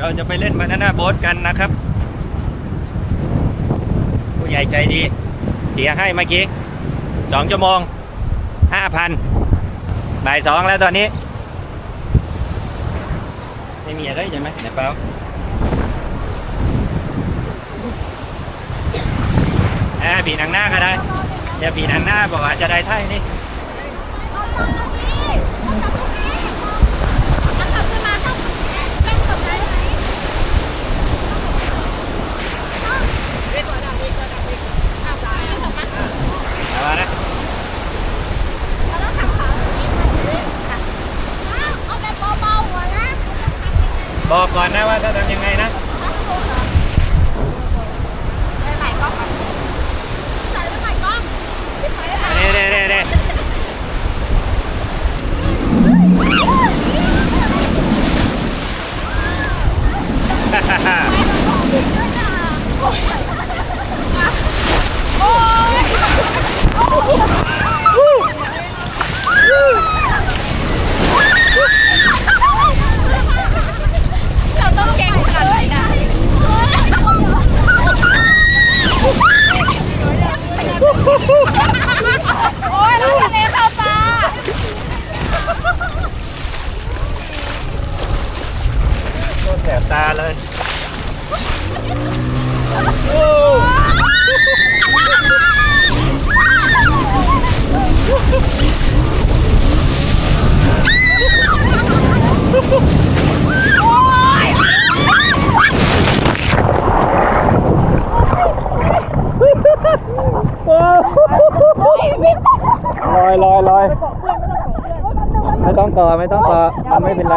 เราจะไปเล่นบานาน่าโบ๊ทกันนะครับ ผู้ใหญ่ใจดี เสียให้เมื่อกี้สองชั่วโมงห้าพันบ่ายสองแล้วตอนนี้ ไม่มีอะไรใช่ไหมเดี๋ยวเปล่าอ่าปีหนังหน้าก็ได้เดี๋ยวปีหนังหน้าบอกว่าจะได้ไท่นี่ เอามานะบอ ก่อนนะว่าจะทำยังไงนะ เน่เน่เน่เน่ฮ่าฮ่าฮ่าโคตร แสบตาเลยโอ้ลอยลอยลอยไม่ต้องก่อไม่ต้องก่อมันไม่เป็นไร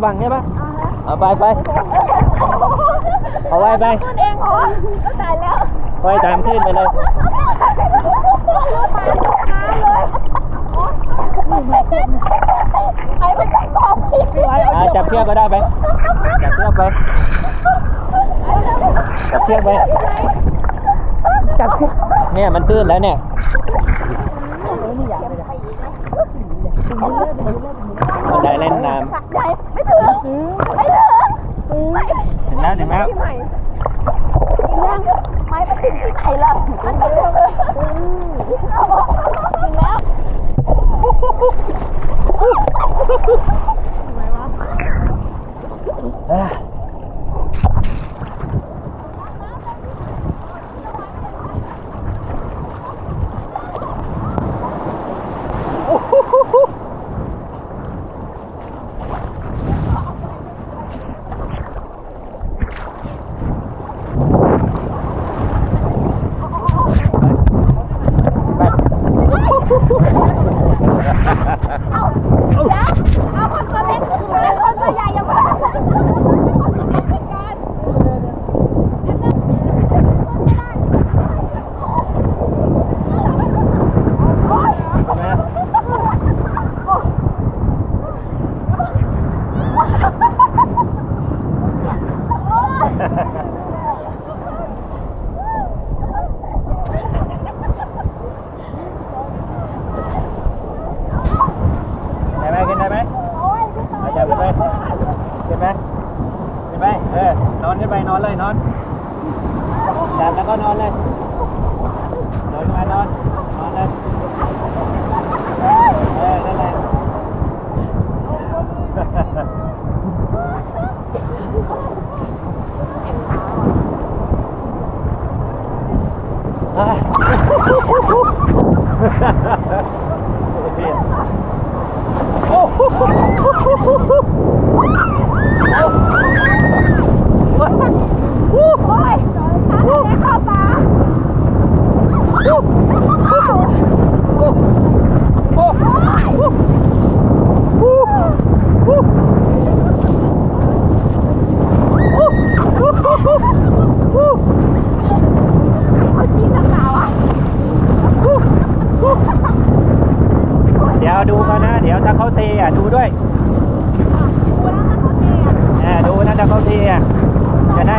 ไว้ไว้ไปแค่บังใช่ปะเอาไปไปเอาไว้ไปเองเหรอตายแล้วไว้ตามขึ้นไปเลยไอ้มันจับคอพี่ไว้อ่าจับเชือกก็ได้ไป จับเชือกไป จับเชือกไป จับเชือก เนี่ยมันตื้นแล้วเนี่ยมันได้เล่นน้ ใหญ่ไม่ถึงไม่ถึงำถึง แล้วที่ไหนเรื่องไม่ไปถึงที่ไหนล่ะมันถึงถึงแล้ว แล้วเอาคนตัวเล็กขึ้นมาคนตัวใหญ่ยังไม่ได้ไหมขึ้นได้ไหมเอาจับขึ้นไปขึ้นไหมขึ้นไปเออนอนขึ้นไปนอนเลยนอนจับแล้วก็นอนเลยนอนขึ้นมานอนนอนเลยเออนั่นแหละอะโดูด้วยดูนะถ้าเขาเทียจะได้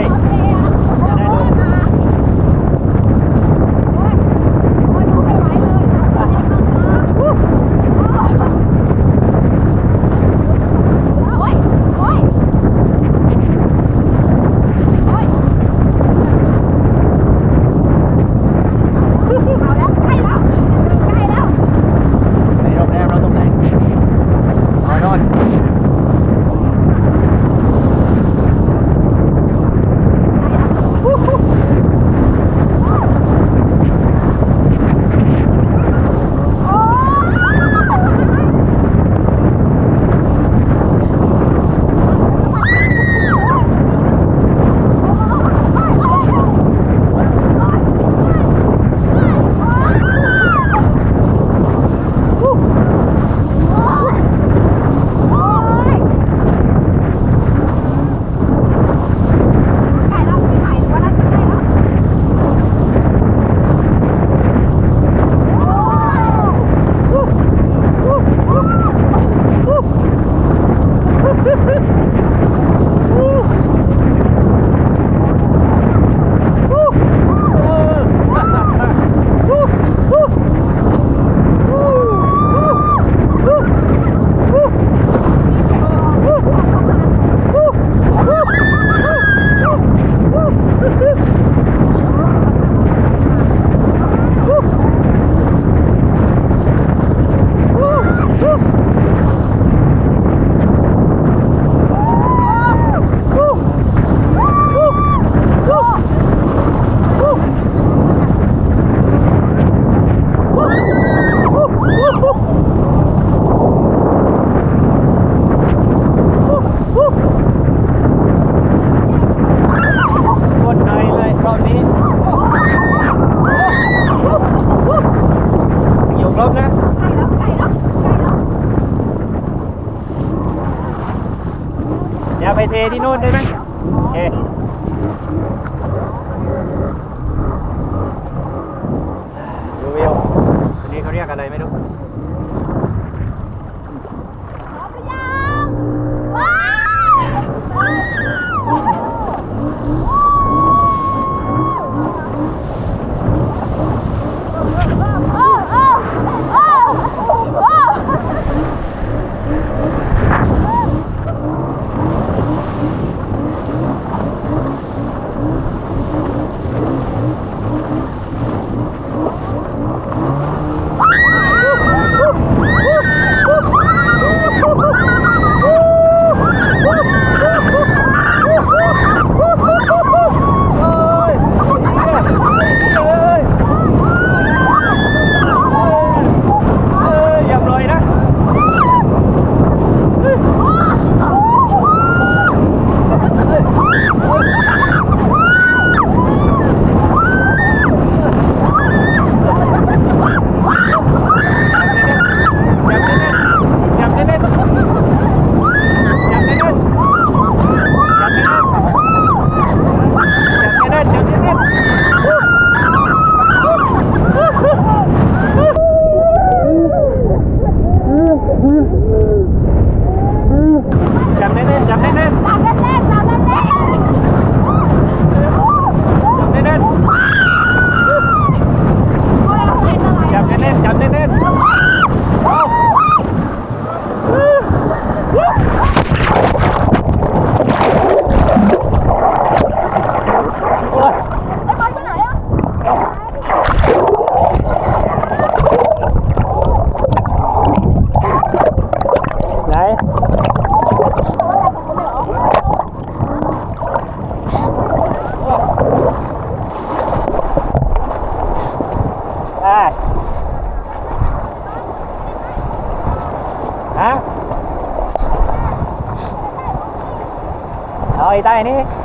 เทที่นู่นได้ไหม 对，对。